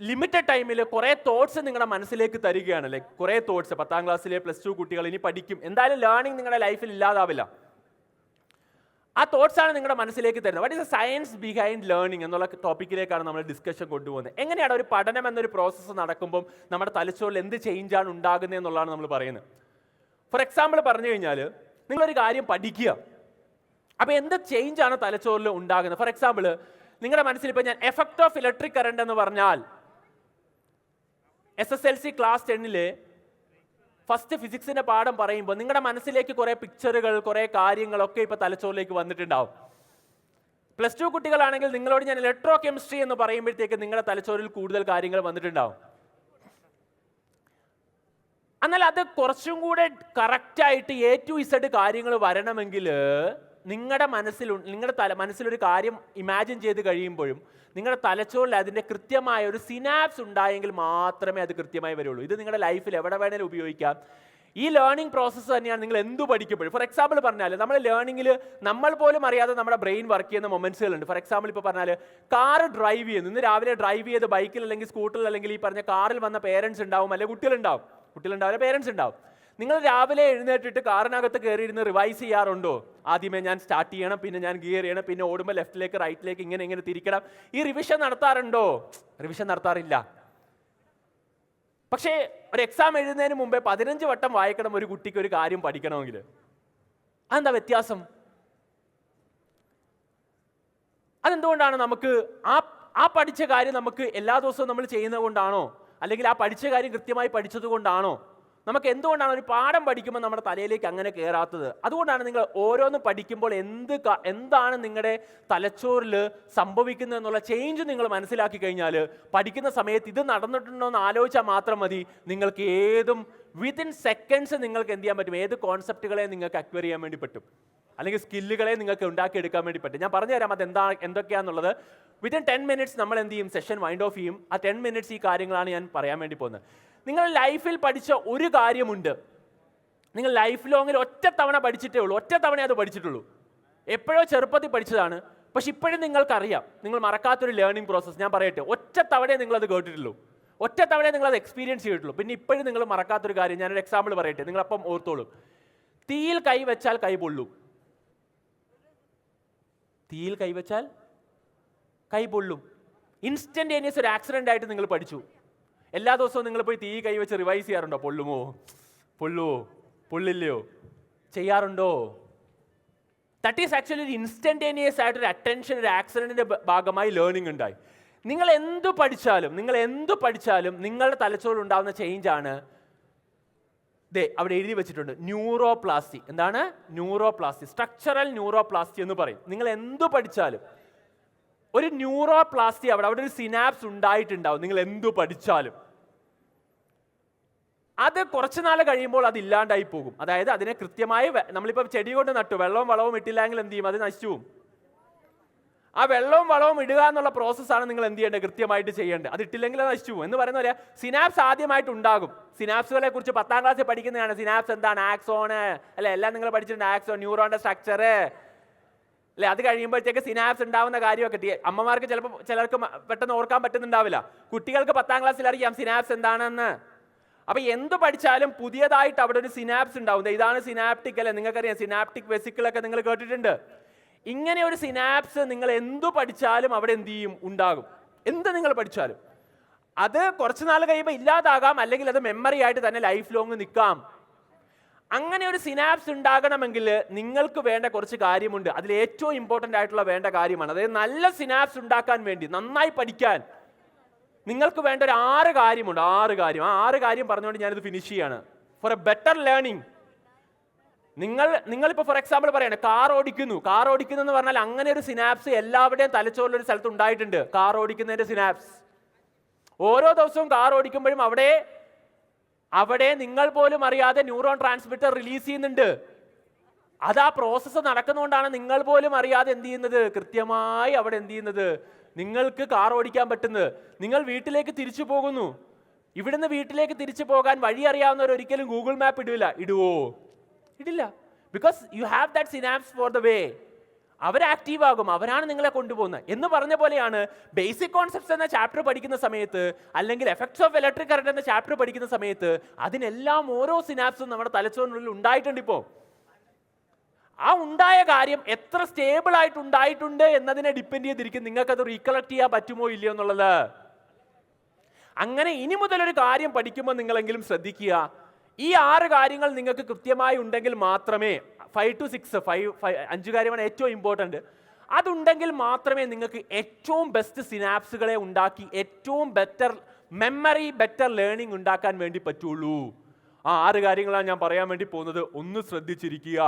Limited ടൈമിൽ കുറേ thoughts നിങ്ങളുടെ മനസ്സിലേക്ക് തരികയാണ്. ലൈക്ക് കുറേ തോട്ട്സ് പത്താം ക്ലാസ്സിലെ പ്ലസ് ടു കുട്ടികൾ ഇനി പഠിക്കും. എന്തായാലും ലേണിംഗ് നിങ്ങളുടെ ലൈഫിൽ ഇല്ലാതാവില്ല. ആ തോട്ട്സ് ആണ് നിങ്ങളുടെ മനസ്സിലേക്ക് തരുന്നത്. What is science behind learning എന്നുള്ള ടോപ്പിക്കിലേക്കാണ് നമ്മൾ ഡിസ്കഷൻ കൊണ്ടുപോകുന്നത്. എങ്ങനെയാണ് ഒരു പഠനം എന്നൊരു പ്രോസസ്സ് നടക്കുമ്പോൾ നമ്മുടെ തലച്ചോറിൽ എന്ത് ചേഞ്ചാണ് ഉണ്ടാകുന്നത് എന്നുള്ളതാണ് നമ്മൾ പറയുന്നത്. ഫോർ എക്സാമ്പിൾ പറഞ്ഞു കഴിഞ്ഞാൽ നിങ്ങളൊരു കാര്യം പഠിക്കുക. അപ്പോൾ എന്ത് ചേഞ്ച് ആണ് തലച്ചോറിൽ ഉണ്ടാകുന്നത്? ഫോർ എക്സാമ്പിൾ നിങ്ങളുടെ മനസ്സിൽ ഇപ്പോൾ ഞാൻ എഫക്ട് ഓഫ് ഇലക്ട്രിക് കറണ്ട് എന്ന് പറഞ്ഞാൽ S S L C class ടെന്നിൽ first ഫിസിക്സിന്റെ പാഠം പറയുമ്പോൾ നിങ്ങളുടെ മനസ്സിലേക്ക് കുറേ പിക്ചറുകൾ കുറേ കാര്യങ്ങളൊക്കെ ഇപ്പോൾ തലച്ചോറിലേക്ക് വന്നിട്ടുണ്ടാവും. പ്ലസ് ടു കുട്ടികളാണെങ്കിൽ നിങ്ങളോട് ഞാൻ ഇലക്ട്രോ കെമിസ്ട്രി എന്ന് പറയുമ്പോഴത്തേക്ക് നിങ്ങളുടെ തലച്ചോറിൽ കൂടുതൽ കാര്യങ്ങൾ വന്നിട്ടുണ്ടാവും. എന്നാൽ അത് കുറച്ചും കൂടെ കറക്റ്റായിട്ട് എ ടു ഇസഡ് കാര്യങ്ങൾ വരണമെങ്കിൽ നിങ്ങളുടെ മനസ്സിൽ നിങ്ങളുടെ തല മനസ്സിലൊരു കാര്യം ഇമാജിൻ ചെയ്ത് കഴിയുമ്പോഴും നിങ്ങളുടെ തലച്ചോറിൽ അതിന്റെ കൃത്യമായ ഒരു സിനാപ്സ് ഉണ്ടായെങ്കിൽ മാത്രമേ അത് കൃത്യമായി വരുള്ളൂ. ഇത് നിങ്ങളുടെ ലൈഫിൽ എവിടെ വേണേലും ഉപയോഗിക്കാം. ഈ ലേണിംഗ് പ്രോസസ്സ് തന്നെയാണ് നിങ്ങൾ എന്തു പഠിക്കുമ്പോഴും. ഫോർ എക്സാമ്പിൾ പറഞ്ഞാൽ നമ്മൾ ലേണിംഗിൽ നമ്മൾ പോലും അറിയാതെ നമ്മുടെ ബ്രെയിൻ വർക്ക് ചെയ്യുന്ന മൊമെന്റ്സുകളുണ്ട് ഫോർ എക്സാമ്പിൾ ഇപ്പോൾ പറഞ്ഞാൽ കാർ ഡ്രൈവ് ചെയ്യുന്നു. ഇന്ന് രാവിലെ ഡ്രൈവ് ചെയ്ത് ബൈക്കിൽ അല്ലെങ്കിൽ സ്കൂട്ടറിൽ അല്ലെങ്കിൽ ഈ പറഞ്ഞ കാറിൽ വന്ന പേരൻസ് ഉണ്ടാവും അല്ലെങ്കിൽ കുട്ടികളുണ്ടാവും? കുട്ടികളുണ്ടാവില്ല പേരൻസ് ഉണ്ടാവും? നിങ്ങൾ രാവിലെ എഴുന്നേറ്റിട്ട് കാറിനകത്ത് കയറിയിരുന്ന് റിവൈസ് ചെയ്യാറുണ്ടോ? ആദ്യമേ ഞാൻ സ്റ്റാർട്ട് ചെയ്യണം പിന്നെ ഞാൻ ഗിയർ ചെയ്യണം പിന്നെ ഓടുമ്പോൾ ലെഫ്റ്റിലേക്ക് റൈറ്റിലേക്ക് ഇങ്ങനെ ഇങ്ങനെ തിരിക്കണം. ഈ റിവിഷൻ നടത്താറുണ്ടോ? റിവിഷൻ നടത്താറില്ല. പക്ഷേ ഒരു എക്സാം എഴുതുന്നതിന് മുമ്പേ പതിനഞ്ച് വട്ടം വായിക്കണം ഒരു കുട്ടിക്ക് ഒരു കാര്യം പഠിക്കണമെങ്കിൽ. അതെന്താ വ്യത്യാസം? അതെന്തുകൊണ്ടാണ് നമുക്ക് ആ ആ പഠിച്ച കാര്യം നമുക്ക് എല്ലാ ദിവസവും നമ്മൾ ചെയ്യുന്നത് കൊണ്ടാണോ? അല്ലെങ്കിൽ ആ പഠിച്ച കാര്യം കൃത്യമായി പഠിച്ചത് കൊണ്ടാണോ? നമുക്ക് എന്തുകൊണ്ടാണ് ഒരു പാഠം പഠിക്കുമ്പോൾ നമ്മുടെ തലയിലേക്ക് അങ്ങനെ കയറാത്തത് അതുകൊണ്ടാണ് നിങ്ങൾ ഓരോന്ന് പഠിക്കുമ്പോൾ എന്ത് എന്താണ് നിങ്ങളുടെ തലച്ചോറിൽ സംഭവിക്കുന്നത് എന്നുള്ള ചേഞ്ച് നിങ്ങൾ മനസ്സിലാക്കി കഴിഞ്ഞാൽ പഠിക്കുന്ന സമയത്ത് ഇത് നടന്നിട്ടുണ്ടോ എന്ന് ആലോചിച്ചാൽ മാത്രം മതി. നിങ്ങൾക്ക് ഏതും വിത്തിൻ സെക്കൻഡ്സ് നിങ്ങൾക്ക് എന്ത് ചെയ്യാൻ പറ്റും? ഏത് കോൺസെപ്റ്റുകളെ നിങ്ങൾക്ക് അക്വയർ ചെയ്യാൻ വേണ്ടി പറ്റും? അല്ലെങ്കിൽ സ്കില്ലുകളെ നിങ്ങൾക്ക് ഉണ്ടാക്കിയെടുക്കാൻ വേണ്ടി പറ്റും. ഞാൻ പറഞ്ഞുതരാം അത് എന്താ എന്തൊക്കെയാണെന്നുള്ളത് വിത്തിൻ ടെൻ മിനിറ്റ്സ് നമ്മൾ എന്ത് ചെയ്യും? സെഷൻ വൈൻഡ് ഓഫ് ചെയ്യും. ആ ടെൻ മിനിറ്റ്സ് ഈ കാര്യങ്ങളാണ് ഞാൻ പറയാൻ വേണ്ടി പോകുന്നത്. നിങ്ങൾ ലൈഫിൽ പഠിച്ച ഒരു കാര്യമുണ്ട്. നിങ്ങൾ ലൈഫ് ലോങ്ങിൽ ഒറ്റ തവണ പഠിച്ചിട്ടേ ഉള്ളൂ. ഒറ്റ തവണ അത് പഠിച്ചിട്ടുള്ളൂ. എപ്പോഴോ ചെറുപ്പത്തിൽ പഠിച്ചതാണ്. പക്ഷെ ഇപ്പോഴും നിങ്ങൾക്കറിയാം. നിങ്ങൾ മറക്കാത്തൊരു ലേണിംഗ് പ്രോസസ്സ് ഞാൻ പറയട്ടെ ഒറ്റ തവണയെ നിങ്ങളത് കേട്ടിട്ടുള്ളൂ. ഒറ്റ തവണയെ നിങ്ങളത് എക്സ്പീരിയൻസ് ചെയ്തിട്ടുള്ളൂ. പിന്നെ ഇപ്പോഴും നിങ്ങൾ മറക്കാത്തൊരു കാര്യം ഞാനൊരു എക്സാമ്പിൾ പറയട്ടെ നിങ്ങളപ്പം ഓർത്തോളൂ. തീയിൽ കൈ വെച്ചാൽ കൈ പൊള്ളും. തീയിൽ കൈവച്ചാൽ കൈ പൊള്ളും. ഇൻസ്റ്റന്റേനിയസ് ഒരു ആക്സിഡന്റ് ആയിട്ട് നിങ്ങൾ പഠിച്ചു. എല്ലാ ദിവസവും നിങ്ങൾ പോയി തീ കൈവച്ച് റിവൈസ് ചെയ്യാറുണ്ടോ? പൊള്ളുമോ? പൊള്ളുവോ പൊള്ളില്ലയോ? ചെയ്യാറുണ്ടോ? ദാറ്റ് ഈസ് ആക്ച്വലി ഒരു ഇൻസ്റ്റന്റേനിയസ് ആയിട്ട് ഒരു അറ്റൻഷൻ ഒരു ആക്സിഡന്റിന്റെ ഭാഗമായി ലേണിംഗ് ഉണ്ടായി. നിങ്ങൾ എന്തു പഠിച്ചാലും നിങ്ങൾ എന്തു പഠിച്ചാലും നിങ്ങളുടെ തലച്ചോറിൽ ഉണ്ടാകുന്ന ചേഞ്ചാണ് ദേ അവിടെ എഴുതി വെച്ചിട്ടുണ്ട് ന്യൂറോപ്ലാസ്റ്റി എന്താണ്? ന്യൂറോപ്ലാസ്റ്റി സ്ട്രക്ചറൽ ന്യൂറോപ്ലാസ്റ്റി എന്ന് പറയും. നിങ്ങൾ എന്തു പഠിച്ചാലും ഒരു ന്യൂറോപ്ലാസ്റ്റി അവിടെ അവിടെ ഒരു സിനാപ്സ് ഉണ്ടായിട്ടുണ്ടാവും. നിങ്ങൾ എന്തു പഠിച്ചാലും. അത് കുറച്ച് നാൾ കഴിയുമ്പോൾ അത് ഇല്ലാണ്ടായി പോകും. അതായത് അതിനെ കൃത്യമായി നമ്മളിപ്പോ നമ്മളിപ്പോൾ ചെടി കൊണ്ട് നട്ടു. വെള്ളവും വളവും ഇട്ടില്ലെങ്കിൽ എന്ത് ചെയ്യും? അത് നശിച്ചു ആ വെള്ളവും വളവും ഇടുക എന്നുള്ള പ്രോസസ്സാണ് നിങ്ങൾ എന്ത് ചെയ്യേണ്ടത്? കൃത്യമായിട്ട് ചെയ്യേണ്ടത്. അത് ഇട്ടില്ലെങ്കിൽ അത് നശിച്ചു എന്ന് പറയുന്ന പോലെ സിനാപ്സ് ആദ്യമായിട്ട് ഉണ്ടാകും. സിനാപ്സുകളെ കുറിച്ച് പത്താം ക്ലാസ്സിൽ പഠിക്കുന്നതാണ്. സിനാപ്സ് എന്താണ്? ആക്സോണ്. അല്ലെ? എല്ലാം നിങ്ങൾ പഠിച്ചിട്ടുണ്ട്. ആക്സോൺ ന്യൂറോണിന്റെ സ്ട്രക്ചർ അല്ലെ? അത് കഴിയുമ്പോഴത്തേക്ക് സിനാപ്സ് ഉണ്ടാവുന്ന കാര്യമൊക്കെ അമ്മമാർക്ക് ചിലപ്പോൾ ചിലർക്ക് പെട്ടെന്ന് ഓർക്കാൻ പറ്റുന്നുണ്ടാവില്ല. കുട്ടികൾക്ക് പത്താം ക്ലാസ്സിൽ അറിയാം സിനാപ്സ് എന്താണെന്ന്. അപ്പൊ എന്ത് പഠിച്ചാലും പുതിയതായിട്ട് അവിടെ ഒരു സിനാപ്സ് ഉണ്ടാവും. ഇതാണ് സിനാപ്റ്റിക് അല്ലെ? നിങ്ങൾക്കറിയാം സിനാപ്റ്റിക് വെസിക്കിൾ ഒക്കെ നിങ്ങൾ കേട്ടിട്ടുണ്ട്. ഇങ്ങനെ ഒരു സിനാപ്സ് നിങ്ങൾ എന്തു പഠിച്ചാലും അവിടെ എന്ത് ചെയ്യും? ഉണ്ടാകും. എന്ത് നിങ്ങൾ പഠിച്ചാലും. അത് കുറച്ച് നാൾ കഴിയുമ്പോൾ ഇല്ലാതാകാം. അല്ലെങ്കിൽ അത് മെമ്മറി ആയിട്ട് തന്നെ ലൈഫ് ലോങ് നിൽക്കാം. അങ്ങനെ ഒരു സിനാപ്സ് ഉണ്ടാകണമെങ്കിൽ നിങ്ങൾക്ക് വേണ്ട കുറച്ച് കാര്യമുണ്ട്. അതിൽ ഏറ്റവും ഇമ്പോർട്ടന്റ് ആയിട്ടുള്ള വേണ്ട കാര്യമാണ്. അതായത് നല്ല സിനാപ്സ് ഉണ്ടാക്കാൻ വേണ്ടി നന്നായി പഠിക്കാൻ നിങ്ങൾക്ക് വേണ്ട ഒരു ആറ് കാര്യമുണ്ട്. ആറ് കാര്യം. ആ ആറ് കാര്യം പറഞ്ഞുകൊണ്ട് ഞാനിത് ഫിനിഷ് ചെയ്യാണ്. ഫോർ എ ബെറ്റർ ലേണിംഗ് നിങ്ങൾ നിങ്ങളിപ്പോൾ ഫോർ എക്സാമ്പിൾ പറയാണ് കാർ ഓടിക്കുന്നു. കാർ ഓടിക്കുന്നു എന്ന് പറഞ്ഞാൽ അങ്ങനെ ഒരു സിനാപ്സ് എല്ലാവരുടെയും തലച്ചോറിലൊരു സ്ഥലത്ത് ഉണ്ടായിട്ടുണ്ട്. കാർ ഓടിക്കുന്നതിന്റെ സിനാപ്സ് ഓരോ ദിവസവും കാർ ഓടിക്കുമ്പോഴും അവിടെ അവിടെ നിങ്ങൾ പോലും അറിയാതെ ന്യൂറോൺ ട്രാൻസ്മിറ്റർ റിലീസ് ചെയ്യുന്നുണ്ട്. അത് ആ പ്രോസസ്സ് നടക്കുന്നതുകൊണ്ടാണ് നിങ്ങൾ പോലും അറിയാതെ എന്ത് ചെയ്യുന്നത്? കൃത്യമായി അവിടെ എന്ത് ചെയ്യുന്നത്? നിങ്ങൾക്ക് കാർ ഓടിക്കാൻ പറ്റുന്നത്. നിങ്ങൾ വീട്ടിലേക്ക് തിരിച്ചു പോകുന്നു. ഇവിടുന്ന് വീട്ടിലേക്ക് തിരിച്ചു പോകാൻ വഴി അറിയാവുന്നവർ ഒരിക്കലും ഗൂഗിൾ മാപ്പ് ഇടില്ല. ഇടുവോ? ഇടില്ല. Because you have that synapse for the way our active ആകും. അവരാണ് നിങ്ങളെ കൊണ്ടുപോകുന്നത്. എന്ന് പറഞ്ഞ പോലെയാണ് ബേസിക് കോൺസെപ്റ്റ്സ് എന്ന ചാപ്റ്റർ പഠിക്കുന്ന സമയത്ത് അല്ലെങ്കിൽ എഫക്ട്സ് ഓഫ് ഇലക്ട്രിക് കറണ്ട് എന്ന ചാപ്റ്റർ പഠിക്കുന്ന സമയത്ത് അതിനെല്ലാം ഓരോ സിനാപ്സും നമ്മുടെ തലച്ചോറിനുള്ളിൽ ഉണ്ടായിട്ടുണ്ട് ഇപ്പോൾ ആ ഉണ്ടായ കാര്യം എത്ര സ്റ്റേബിൾ ആയിട്ട് ഉണ്ടായിട്ടുണ്ട് എന്നതിനെ ഡിപ്പെൻഡ് ചെയ്തിരിക്കും. നിങ്ങൾക്ക് അത് റീകളക്ട് ചെയ്യാൻ പറ്റുമോ ഇല്ലയോ എന്നുള്ളത്. അങ്ങനെ ഇനി മുതൽ ഒരു കാര്യം പഠിക്കുമ്പോൾ നിങ്ങളെങ്കിലും ശ്രദ്ധിക്കുക. ഈ ആറ് കാര്യങ്ങൾ നിങ്ങൾക്ക് കൃത്യമായി ഉണ്ടെങ്കിൽ മാത്രമേ five two six five five അഞ്ച് കാര്യമാണ് ഏറ്റവും ഇമ്പോർട്ടന്റ് അതുണ്ടെങ്കിൽ മാത്രമേ നിങ്ങൾക്ക് ഏറ്റവും ബെസ്റ്റ് സിനാപ്സുകളെ ഉണ്ടാക്കി ഏറ്റവും ബെറ്റർ മെമ്മറി ബെറ്റർ ലേണിംഗ് ഉണ്ടാക്കാൻ വേണ്ടി പറ്റുള്ളൂ. ആ ആറ് കാര്യങ്ങളാണ് ഞാൻ പറയാൻ വേണ്ടി പോകുന്നത്. ഒന്ന് ശ്രദ്ധിച്ചിരിക്കുക.